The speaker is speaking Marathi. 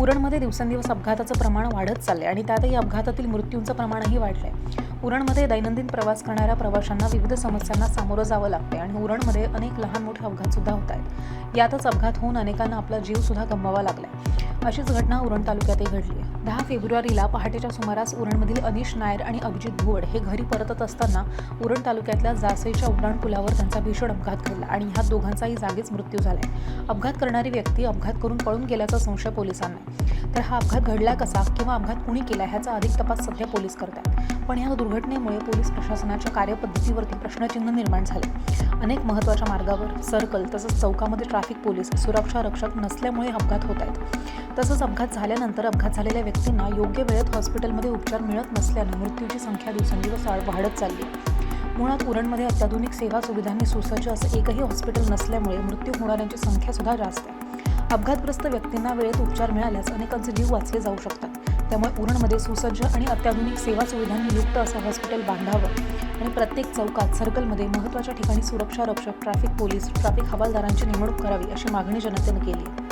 उरणमध्ये दिवसेंदिवस अपघाताचं प्रमाण वाढत चाललंय आणि त्यातही अपघातातील मृत्यूंचं प्रमाणही वाढलंय. उरणमध्ये दैनंदिन प्रवास करणाऱ्या प्रवाशांना विविध समस्यांना सामोरं जावं लागतंय आणि उरणमध्ये अनेक लहान मोठे अपघात सुद्धा होत आहेत यातच अपघात होऊन अनेकांना आपला जीव सुद्धा गमवावा लागलाय. अशीच घटना उरण तालुक्यातही घडली आहे. दहा फेब्रुवारीला पहाटेच्या सुमारास उरणमधील अनिश नायर आणि अभिजित भुवड हे घरी परतत असताना उरण तालुक्यातल्या जासईच्या उड्डाण पुलावर त्यांचा भीषण अपघात घडला आणि ह्या दोघांचाही जागीच मृत्यू झालाय अपघात करणारी व्यक्ती अपघात करून पळून गेल्याचा संशय पोलिसांना तर हा अपघात घडला कसा किंवा अपघात कुणी केला ह्याचा अधिक तपास सध्या पोलीस करत आहेत. पण या दुर्घटनेमुळे पोलीस प्रशासनाच्या कार्यपद्धतीवरती प्रश्नचिन्ह निर्माण झाले. अनेक महत्त्वाच्या मार्गावर सर्कल तसंच चौकामध्ये ट्रॅफिक पोलीस सुरक्षा रक्षक नसल्यामुळे अपघात होत आहेत. तसंच अपघात झाल्यानंतर अपघात झालेल्या व्यक्तींना योग्य वेळेत हॉस्पिटलमध्ये उपचार मिळत नसल्यानं मृत्यूची संख्या दिवसेंदिवस वाढत चालली. मुळात उरणमध्ये अत्याधुनिक सेवा सुविधांनी सुसज्ज असं एकही हॉस्पिटल नसल्यामुळे मृत्यू होणाऱ्यांची संख्या सुद्धा जास्त आहे. अपघातग्रस्त व्यक्तींना वेळेत उपचार मिळाल्यास अनेकांचे जीव वाचले जाऊ शकतात. त्यामुळे उरणमध्ये सुसज्ज आणि अत्याधुनिक सेवा सुविधांनी युक्त असं हॉस्पिटल बांधावं आणि प्रत्येक चौकात सर्कलमध्ये महत्त्वाच्या ठिकाणी सुरक्षा रक्षक ट्रॅफिक पोलीस ट्रॅफिक हवालदारांची नेमणूक करावी अशी मागणी जनतेनं केली आहे.